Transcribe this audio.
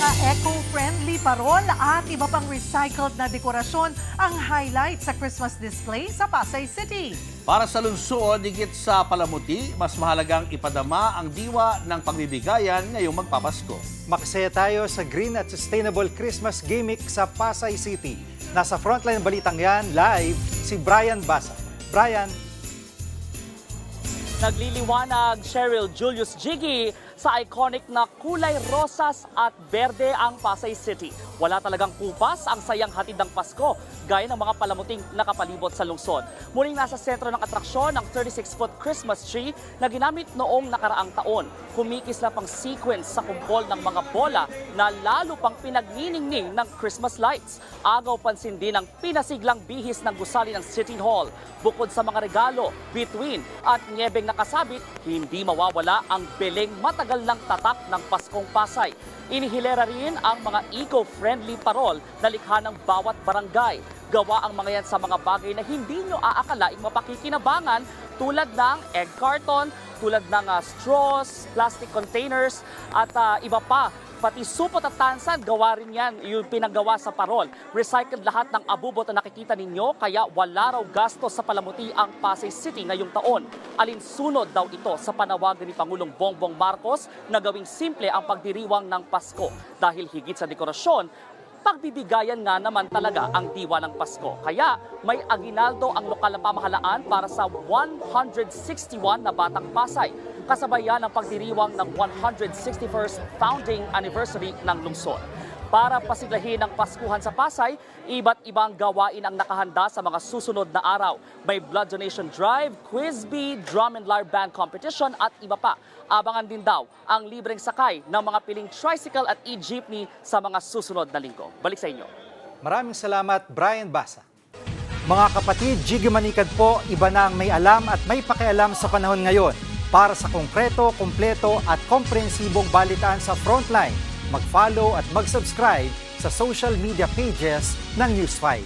Mga eco-friendly parol at iba pang recycled na dekorasyon ang highlight sa Christmas display sa Pasay City. Para sa lungsod, higit sa palamuti, mas mahalagang ipadama ang diwa ng pagbibigayan ngayong magpapasko. Makasaya tayo sa Green at Sustainable Christmas Gimmick sa Pasay City. Nasa frontline balitang yan, live, si Brian Basa. Brian, Nagliliwanag Cheryl Julius Jiggy sa iconic na kulay rosas at berde ang Pasay City. Wala talagang kupas ang sayang hatid ng Pasko gaya ng mga palamuting nakapalibot sa lungsod. Muling nasa sentro ng atraksyon ang 36-foot Christmas tree na ginamit noong nakaraang taon. Kumikis na pang sequence sa kumpol ng mga bola na lalo pang pinagniningning ng Christmas lights. Agaw pansin din ang pinasiglang bihis ng gusali ng City Hall. Bukod sa mga regalo, bituin at nyebeng nakasabit, hindi mawawala ang beling matagal ng tatak ng Paskong Pasay. Inihilera rin ang mga eco-friendly parol na likha ng bawat barangay. Gawa ang mga yan sa mga bagay na hindi nyo aakalaing mapakikinabangan tulad ng egg carton, tulad ng ah, straws, plastic containers at ah, iba pa. Pati supot at tansan, gawa rin yan yung pinagawa sa parol. Recycled lahat ng abubot na nakikita ninyo, kaya wala raw gastos sa palamuti ang Pasay City ngayong taon. Alinsunod daw ito sa panawagan ni Pangulong Bongbong Marcos na gawing simple ang pagdiriwang ng Pasko. Dahil higit sa dekorasyon, pagbibigayan nga naman talaga ang diwa ng Pasko. Kaya may aginaldo ang lokal na pamahalaan para sa 161 na Batang Pasay. Kasabayan ang pagdiriwang ng 161st founding anniversary ng lungsod. Para pasiglahin ang Paskuhan sa Pasay, iba't ibang gawain ang nakahanda sa mga susunod na araw. May blood donation drive, quiz bee, drum and lyre band competition at iba pa. Abangan din daw ang libreng sakay ng mga piling tricycle at e-jeepney sa mga susunod na linggo. Balik sa inyo. maraming salamat Brian Basa. Mga kapatid, Jiggy Manikad po, iba na ang may alam at may pakialam sa panahon ngayon. Para sa konkreto, kumpleto at komprehensibong balitaan sa Frontline, mag-follow at mag-subscribe sa social media pages ng News 5.